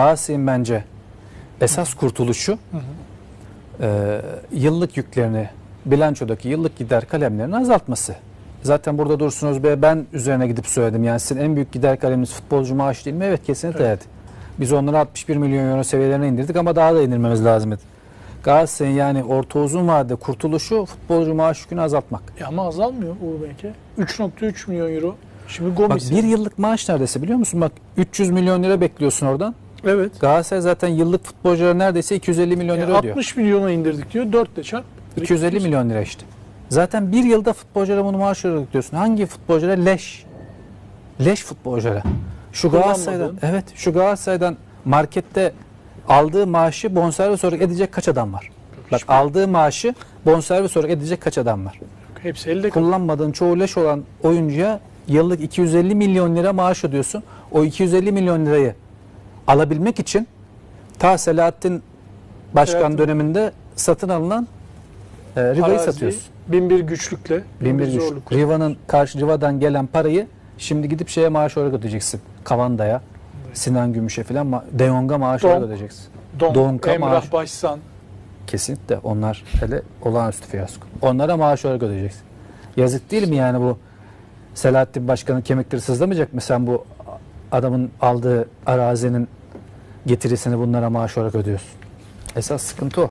Galatasaray'ın bence esas kurtuluşu e, yıllık yüklerini, bilançodaki yıllık gider kalemlerini azaltması. Zaten burada Dursun Özbey'e ben üzerine gidip söyledim. Yani sizin en büyük gider kaleminiz futbolcu maaşı değil mi? Evet kesinlikle evet. Biz onları 61 milyon euro seviyelerine indirdik ama daha da indirmemiz lazım. Galatasaray'ın yani orta uzun vadede kurtuluşu futbolcu maaş yükünü azaltmak. Ya ama azalmıyor Uğur Beyke. 3.3 milyon euro. Şimdi Bak Gomis'in. bir yıllık maaş neredeyse biliyor musun? Bak 300 milyon lira bekliyorsun oradan. Evet. Galatasaray zaten yıllık futbolculara neredeyse 250 milyon E, lira ödüyor. 60 milyona indirdik diyor. 4 de çarp. 250 milyon lira işte. Zaten bir yılda futbolculara bunu maaş olarak diyorsun. Hangi futbolculara? Leş. Leş futbolculara. Şu Galatasaray'dan, evet şu Galatasaray'dan markette aldığı maaşı bonservis olarak edecek kaç adam var? Bak Hiçbir- aldığı maaşı bonservis olarak edecek kaç adam var? Hepsi elde. Kullanmadığın çoğu leş olan oyuncuya yıllık 250 milyon lira maaş ödüyorsun. O 250 milyon lirayı alabilmek için ta Selahattin Başkan Selahattin- döneminde satın alınan e, Riva'yı Arazi, satıyorsun. Bin bir güçlükle. Bin bir güç. zorlukla. Riva'nın karşı Riva'dan gelen parayı şimdi gidip şeye maaş olarak ödeyeceksin. Kavanda'ya, Sinan Gümüş'e falan ma- De Jong'a maaş Donk. olarak ödeyeceksin. Don, Donka Emrah maaş. Başsan. Kesinlikle onlar hele olağanüstü fiyasko. Onlara maaş olarak ödeyeceksin. Yazık değil mi yani bu Selahattin Başkan'ın kemikleri sızlamayacak mı sen bu adamın aldığı arazinin getirisini bunlara maaş olarak ödüyorsun? Esas sıkıntı o.